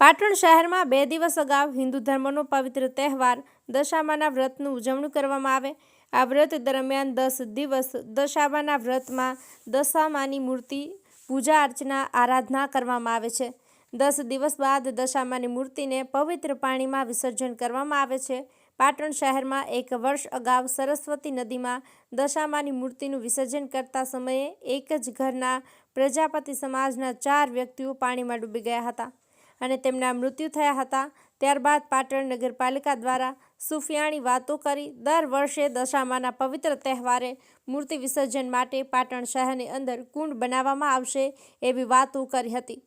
પાટણ શહેરમાં બે દિવસ અગાઉ હિન્દુ ધર્મનો પવિત્ર તહેવાર દશામાના વ્રતનું ઉજવણું કરવામાં આવે. આ વ્રત દરમિયાન દસ દિવસ દશામાના વ્રતમાં દશામાની મૂર્તિ, પૂજા અર્ચના, આરાધના કરવામાં આવે છે. દસ દિવસ બાદ દશામાની મૂર્તિને પવિત્ર પાણીમાં વિસર્જન કરવામાં આવે છે. પાટણ શહેરમાં એક વર્ષ અગાઉ સરસ્વતી નદીમાં દશામાની મૂર્તિનું વિસર્જન કરતા સમયે એક જ ઘરના પ્રજાપતિ સમાજના ચાર વ્યક્તિઓ પાણીમાં ડૂબી ગયા હતા અને તેમના મૃત્યુ થયા હતા. ત્યારબાદ પાટણ નગરપાલિકા દ્વારા સુફિયાણી વાતો કરી દર વર્ષે દશામાના પવિત્ર તહેવારે મૂર્તિ વિસર્જન માટે પાટણ શહેરની અંદર કુંડ બનાવવામાં આવશે એવી વાતો કરી હતી.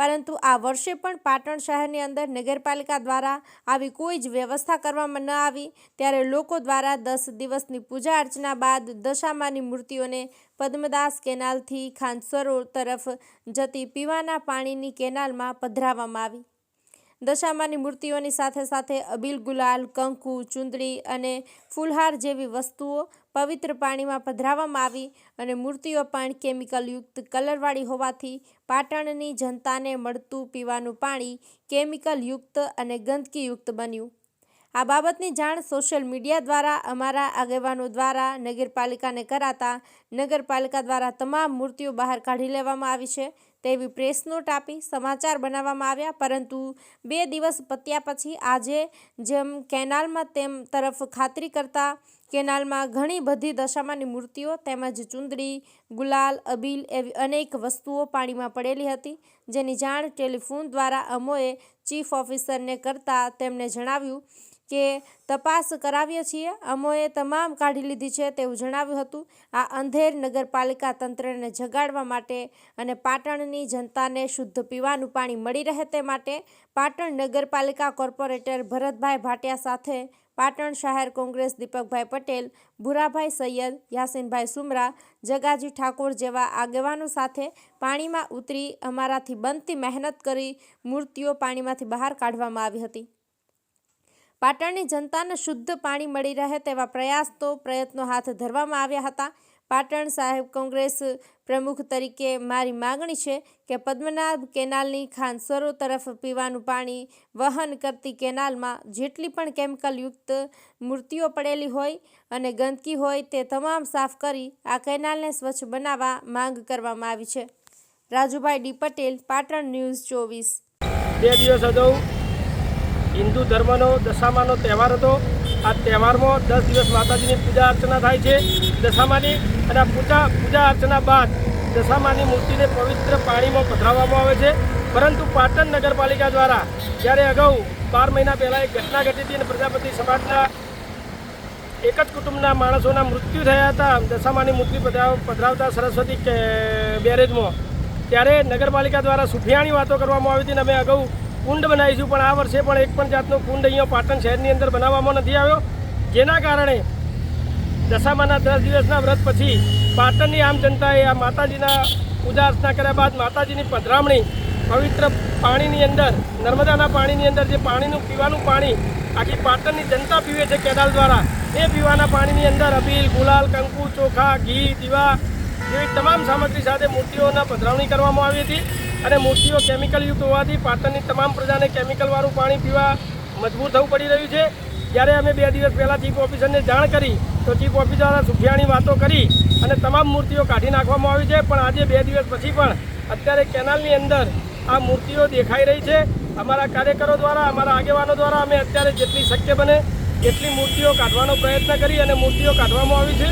પરંતુ આ વર્ષે પણ પાટણ શહેરની અંદર નગરપાલિકા દ્વારા આવી કોઈ જ વ્યવસ્થા કરવામાં ન આવી. ત્યારે લોકો દ્વારા દસ દિવસની પૂજા અર્ચના બાદ દશામાની મૂર્તિઓને પદ્મદાસ કેનાલથી ખાનસરો તરફ જતી પીવાના પાણીની કેનાલમાં પધરાવવામાં આવી. દશામાની મૂર્તિઓની સાથે સાથે અબીલ ગુલાલ, કંકુ, ચુંદડી અને ફૂલહાર જેવી વસ્તુઓ પવિત્ર પાણીમાં પધરાવવામાં આવી અને મૂર્તિઓ પણ કેમિકલયુક્ત કલરવાળી હોવાથી પાટણની જનતાને મળતું પીવાનું પાણી કેમિકલયુક્ત અને ગંદકીયુક્ત બન્યું. આ બાબતની જાણ સોશિયલ મીડિયા દ્વારા અમારા આગેવાનો દ્વારા નગરપાલિકાને કરાતા નગરપાલિકા દ્વારા તમામ મૂર્તિઓ બહાર કાઢી લેવામાં આવી છે. તેવી પ્રેસ નોટ આપી સમાચાર બનાવવામાં આવ્યા, પરંતુ બે દિવસ પત્યા પછી આજે જેમ કેનાલમાં તેમ તરફ ખાતરી કરતા કેનાલમાં ઘણી બધી દશામાની મૂર્તિઓ તેમજ ચુંદડી, ગુલાલ, અબીલ એવી અનેક વસ્તુઓ પાણીમાં પડેલી હતી, જેની જાણ ટેલિફોન દ્વારા અમોએ ચીફ ઓફિસરને કરતા તેમણે જણાવ્યું કે તપાસ કરાવીએ છીએ. અમોએ તમામ કાઢી લીધી છે તેવું જણાવ્યું હતું. આ અંધેર નગરપાલિકા તંત્રને જગાડવા માટે અને પાટણની જનતાને શુદ્ધ પીવાનું પાણી મળી રહે તે માટે પાટણ નગરપાલિકા કોર્પોરેટર ભરતભાઈ ભાટિયા સાથે પાટણ શહેર કોંગ્રેસ દીપકભાઈ પટેલ, ભુરાભાઈ સૈયદ, યાસીનભાઈ સુમરા, જગાજી ઠાકોર જેવા આગેવાનો સાથે પાણીમાં ઉતરી અમારાથી બનતી મહેનત કરી મૂર્તિઓ પાણીમાંથી બહાર કાઢવામાં આવી હતી. પાટણની જનતાને શુદ્ધ પાણી મળી રહે તેવા પ્રયાસ તો પ્રયત્નો હાથ ધરવામાં આવ્યા હતા. પાટણ સાહેબ કોંગ્રેસ પ્રમુખ તરીકે મારી માગણી છે કે પદ્મનાભ કેનાલની ખાનસરો તરફ પીવાનું પાણી વહન કરતી કેનાલમાં જેટલી પણ કેમિકલયુક્ત મૂર્તિઓ પડેલી હોય અને ગંદકી હોય તે તમામ સાફ કરી આ કેનાલને સ્વચ્છ બનાવવા માંગ કરવામાં આવી છે. રાજુભાઈ ડી પટેલ, પાટણ ન્યૂઝ ચોવીસ. બે દિવસ અગાઉ હિન્દુ ધર્મનો દશામાનો તહેવાર હતો. આ તહેવારમાં દસ દિવસ માતાજીની પૂજા અર્ચના થાય છે. દશામાની અને પૂજા પૂજા અર્ચના બાદ દશામાની મૂર્તિને પવિત્ર પાણીમાં પધરાવવામાં આવે છે. પરંતુ પાટણ નગરપાલિકા દ્વારા જ્યારે અગાઉ બાર મહિના પહેલાં એક ઘટના ઘટી હતી અને પ્રજાપતિ સમાજના એક જ કુટુંબના માણસોના મૃત્યુ થયા હતા, દશામાની મૂર્તિ પધરાવ, પધરાવતા સરસ્વતી બેરેજમાં. ત્યારે નગરપાલિકા દ્વારા સુફિયાણી વાતો કરવામાં આવી હતી અને અમે અગાઉ કુંડ બનાવીશું, પણ આ વર્ષે પણ એક પણ જાતનો કુંડ અહીંયા પાટણ શહેરની અંદર બનાવવામાં નથી આવ્યો. જેના કારણે દશામાના દસ દિવસના વ્રત પછી પાટણની આમ જનતાએ આ માતાજીના પૂજા અર્ચના કર્યા બાદ માતાજીની પધરામણી પવિત્ર પાણીની અંદર, નર્મદાના પાણીની અંદર જે પાણીનું પીવાનું પાણી આખી પાટણની જનતા પીવે છે કેનાલ દ્વારા, એ પીવાના પાણીની અંદર અબીલ, ગુલાલ, કંકુ, ચોખા, ઘી, દીવા જેવી તમામ સામગ્રી સાથે મૂર્તિઓના પધરાવણી કરવામાં આવી હતી. અને મૂર્તિઓ કેમિકલયુક્ત હોવાથી પાટણની તમામ પ્રજાને કેમિકલવાળું પાણી પીવા મજબૂર થવું પડી રહ્યું છે. જ્યારે અમે બે દિવસ પહેલાં ચીફ ઓફિસરને જાણ કરી, તો ચીફ ઓફિસર સુફિયાણી વાતો કરી અને તમામ મૂર્તિઓ કાઢી નાખવામાં આવી છે. પણ આજે બે દિવસ પછી પણ અત્યારે કેનાલની અંદર આ મૂર્તિઓ દેખાઈ રહી છે. અમારા કાર્યકરો દ્વારા, અમારા આગેવાનો દ્વારા અમે અત્યારે જેટલી શક્ય બને એટલી મૂર્તિઓ કાઢવાનો પ્રયત્ન કરી અને મૂર્તિઓ કાઢવામાં આવી છે.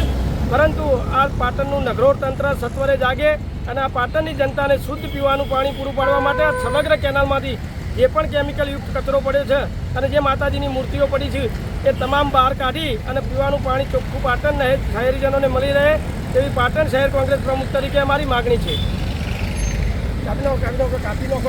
પરંતુ આ પાટણનું નગરોળ તંત્ર સત્વરે જાગે અને આ પાટણની જનતાને શુદ્ધ પીવાનું પાણી પૂરું પાડવા માટે આ સમગ્ર કેનાલમાંથી જે પણ કેમિકલયુક્ત કચરો પડ્યો છે અને જે માતાજીની મૂર્તિઓ પડી છે, એ તમામ બહાર કાઢી અને પીવાનું પાણી ચોખ્ખું પાટણ શહેરીજનોને મળી રહે તેવી પાટણ શહેર કોંગ્રેસ પ્રમુખ તરીકે અમારી માગણી છે. કાપી નાખો કાપી નાખો